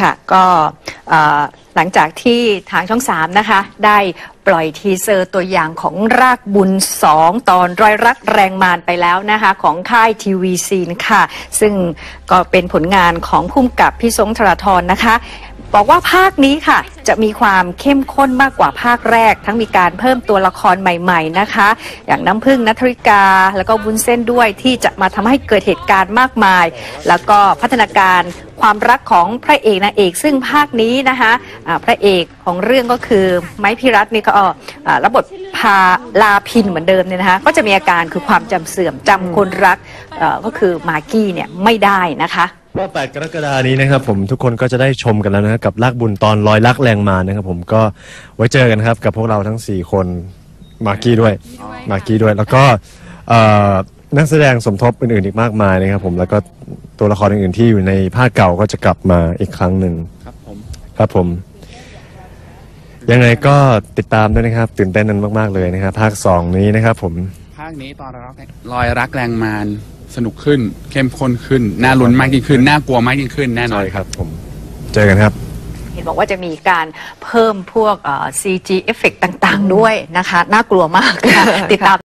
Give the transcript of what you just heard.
ค่ะก็หลังจากที่ทางช่อง 3 นะคะ ได้ปล่อยทีเซอร์ตัวอย่างของรากบุญ 2 ตอนรอยรักแรงมานไปแล้วนะคะ ของค่ายทีวีซีนค่ะ ซึ่งก็เป็นผลงานของพุ่มกับพี่สงธราธรนะคะ บอกว่าภาคนี้ค่ะ จะมีความเข้มข้นมากกว่าภาคแรก ทั้งมีการเพิ่มตัวละครใหม่ ๆนะคะ อย่างน้ำพึ่งนัทริกา แล้วก็วุ้นเส้นด้วยที่จะมาทำให้เกิดเหตุการณ์มากมาย แล้วก็พัฒนาการความรักของพระเอกนางเอกซึ่งภาคนี้นะคะอ่าพระเอกของเรื่องก็คือไม้พิรัตน์นี่ก็อ่ารับบทพาลาพินเหมือนเดิมเนี่ยนะคะก็จะมีอาการคือความจำเสื่อมจำคนรักก็คือมากกี้เนี่ยไม่ได้นะคะ ว่า 8 กรกฎานี้นะครับผมทุกคนก็จะได้ชมกันแล้วนะครับกับลากบุญตอนลอยลักแรงมานะครับผมก็ไว้เจอกันครับกับพวกเราทั้ง 4 คนมากกี้ด้วยมากกี้ด้วย แล้วก็เอ่อนักแสดงสมทบอื่นๆอีกมากมายนะครับผมแล้วก็ตัวละครอื่นๆที่อยู่ในภาคเก่าก็จะกลับมาอีกครั้งหนึ่งครับผมครับผม ยังไงก็ติดตามด้วยนะครับ ตื่นเต้นนั้นมากๆเลยนะครับภาค 2 นี้นะครับผม ภาคนี้ตอนรักรอยรักแรงมาร สนุกขึ้น เข้มข้นขึ้น น่าลุ้นมากยิ่งขึ้น น่ากลัวมากยิ่งขึ้นแน่นอน ใช่ครับผม เจอกันครับ เห็นบอกว่าจะมีการเพิ่มพวกเอ่อ CG เอฟเฟกต่าง ๆ ด้วยนะคะ น่ากลัวมากค่ะติดตาม